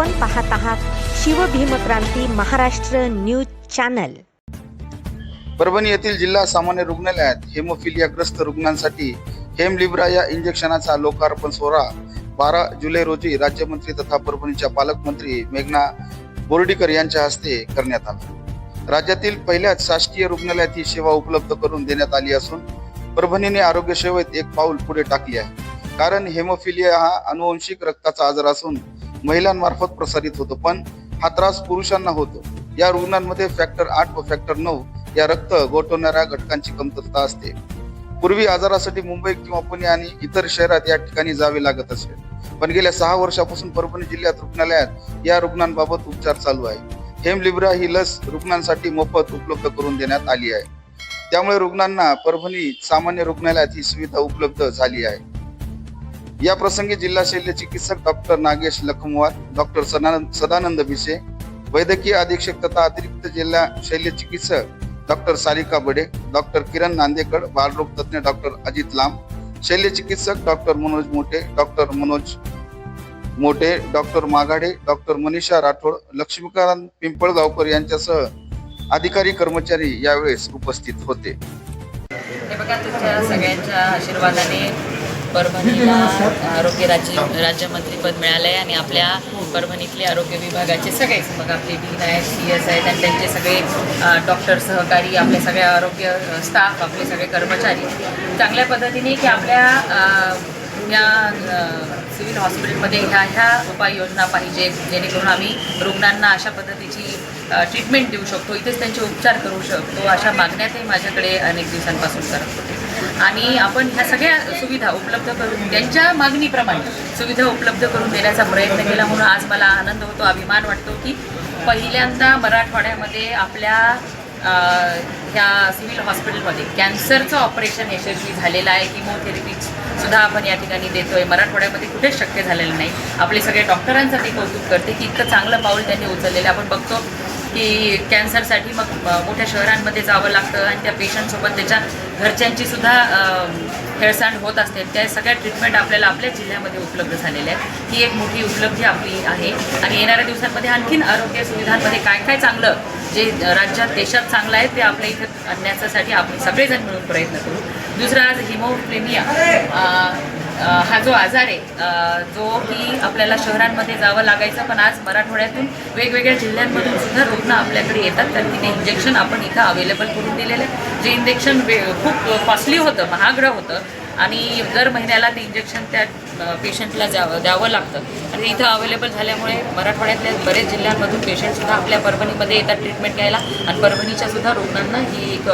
आपण पाहत आहात शिवभीमक्रांती महाराष्ट्र न्यूज चॅनल. परभणी येथील जिल्हा सामान्य रुग्णालयात हेमोफिलियाग्रस्त रुग्णांसाठी हेमलिब्रा या इंजेक्शनाचा लोकार्पण सोहळा बारा जुलै रोजी राज्यमंत्री तथा परभणीच्या पालकमंत्री मेघना बोर्डीकर यांच्या हस्ते करण्यात आला. राज्यातील पहिल्याच शासकीय रुग्णालयात ही सेवा उपलब्ध करून देण्यात आली असून परभणीने आरोग्य सेवेत एक पाऊल पुढे टाकले आहे. कारण हेमोफिलिया हा अनुवंशिक रक्ताचा आजार असून महिलांमार्फत प्रसारित होतो. पण हा त्रास पुरुषांना होतो. या रुग्णांमध्ये फॅक्टर आठ व फॅक्टर नऊ या रक्त गोठवणाऱ्या घटकांची कमतरता असते. पूर्वी आजारासाठी मुंबई किंवा पुणे आणि इतर शहरात या ठिकाणी जावे लागत असे. पण गेल्या सहा वर्षापासून परभणी जिल्ह्यात रुग्णालयात या रुग्णांबाबत उपचार चालू आहे. हेमलिब्रा ही लस रुग्णांसाठी मोफत उपलब्ध करून देण्यात आली आहे. त्यामुळे रुग्णांना परभणी सामान्य रुग्णालयात ही सुविधा उपलब्ध झाली आहे. या प्रसंगी जिल्हा शल्य चिकित्सक डॉक्टर नागेश लखमवार डॉक्टर सदानंद सदानंद भिसे वैद्यकीय अधीक्षक तथा अतिरिक्त जिल्हा शल्य चिकित्सक डॉक्टर सारिका बडे डॉक्टर किरण नांदेकर बालरोग तज्ज्ञ डॉक्टर अजित लांब शल्य चिकित्सक doctor Manoj Mothe doctor Manoj Mothe doctor Magade doctor Manisha Rathod Laxmikant Pimpalgaonkar यांच्यासह अधिकारी कर्मचारी यावेळेस उपस्थित होते. हे बघा तुमच्या सगळ्यांच्या आशीर्वादाने परभणीला आरोग्य राज्य राज्यमंत्रीपद मिळालं आहे आणि आपल्या परभणीतले आरोग्य विभागाचे सगळेच मग आपले डीन आहेत सी एस आहेत आणि त्यांचे सगळे डॉक्टर सहकारी आपले सगळे आरोग्य स्टाफ आपले सगळे कर्मचारी. चांगल्या पद्धतीने की आपल्या या सिव्हिल हॉस्पिटलमध्ये ह्या ह्या उपाययोजना पाहिजे जेणेकरून आम्ही रुग्णांना अशा पद्धतीची ट्रीटमेंट देऊ शकतो. इथेच त्यांचे उपचार करू शकतो अशा मागण्यातही माझ्याकडे अनेक दिवसांपासून करत होते. आणि आपण ह्या सगळ्या सुविधा उपलब्ध करून त्यांच्या मागणीप्रमाणे सुविधा उपलब्ध करून देण्याचा प्रयत्न केला म्हणून आज मला आनंद होतो अभिमान वाटतो की पहिल्यांदा मराठवाड्यामध्ये आपल्या ह्या सिव्हिल हॉस्पिटलमध्ये कॅन्सरचं ऑपरेशन यशस्वी झालेलं आहे. किमोथेरपी सुद्धा आपण या ठिकाणी देतोय. मराठवाड्यामध्ये कुठेच शक्य झालेलं नाही. आपले सगळे डॉक्टरांचं मी कौतुक करते की इतकं चांगलं पाऊल त्यांनी उचललेलं आपण बघतो की कॅन्सरसाठी मग मोठ्या शहरांमध्ये जावं लागतं आणि त्या पेशंटसोबत त्याच्या घरच्यांची सुद्धा हेळसांड होत असते. त्या सगळ्या ट्रीटमेंट आपल्याला आपल्या जिल्ह्यामध्ये उपलब्ध झालेल्या आहेत. ही एक मोठी उपलब्धी आपली आहे. आणि येणाऱ्या दिवसांमध्ये आणखीन आरोग्य सुविधांमध्ये काय काय चांगलं जे राज्यात देशात चांगलं आहे ते आपल्या इथं आणण्यासाठी आपण सगळेजण मिळून प्रयत्न करू. दुसरा आज हिमोफ्लेमिया हा जो आजार आहे जो की आपल्याला शहरांमध्ये जावं लागायचं पण आज मराठवाड्यातून वेगवेगळ्या जिल्ह्यांमधून सुद्धा रुग्ण आपल्याकडे येतात. तर तिने इंजेक्शन आपण इथं अवेलेबल करून दिलेलं आहे. जे इंजेक्शन वे खूप कॉस्टली होतं महागडं होतं आणि दर महिन्याला ते इंजेक्शन त्या पेशंटला द्यावं द्यावं लागतं. आणि इथं अवेलेबल झाल्यामुळे मराठवाड्यातल्या बरेच जिल्ह्यांमधून पेशंटसुद्धा आपल्या परभणीमध्ये येतात ट्रीटमेंट घ्यायला. आणि परभणीच्यासुद्धा रुग्णांना ही एक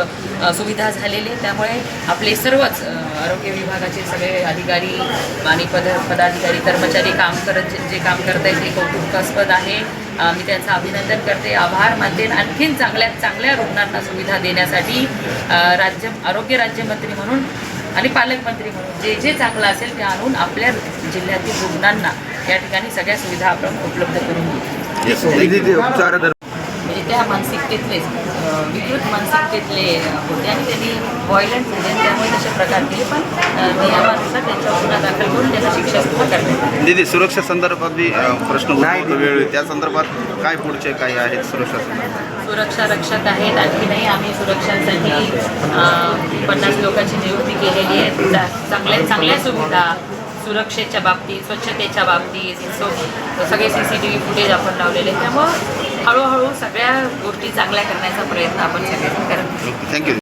सुविधा झालेली आहे. त्यामुळे आपले सर्वच आरोग्य विभागाचे सगळे अधिकारी आणि पद पदाधिकारी कर्मचारी काम करत जे- काम करत आहेत ते कौतुकास्पद आहे. मी त्यांचं अभिनंदन करते. आभार मानते. आणखीन चांगल्यात चांगल्या रुग्णांना सुविधा देण्यासाठी राज्य आरोग्य राज्यमंत्री म्हणून आणि पालकमंत्री म्हणून जे जे चांगलं असेल ते आणून आपल्या जिल्ह्यातील रुग्णांना या ठिकाणी सगळ्या सुविधा आपण उपलब्ध करून देऊ त्या मानसिकतेतलेच विकृत मानसिकतेतले होते आणि त्यांनी व्हायलंट झाले आणि त्यामुळे तसे प्रकार केले. पण नियमानुसार त्यांच्यावर गुन्हा दाखल करून त्यांना शिक्षा सुद्धा करण्यात आली. दीदी सुरक्षा संदर्भात बी अ, प्रश्न उद्भवतो वेळोवेळी. त्या संदर्भात काय पुढचे काही आहेत सुरक्षा सुरक्षा रक्षक आहेत आणखीनही आम्ही सुरक्षांसाठी पन्नास लोकांची नियुक्ती केलेली आहे. चांगल्या चांगल्या सुविधा सुरक्षेच्या बाबतीत स्वच्छतेच्या बाबतीत सो सगळे C C T V footage आपण लावलेले आहेत. त्यामुळं हळूहळू सगळ्या गोष्टी चांगल्या करण्याचा प्रयत्न आपण सगळे करत थँक्यू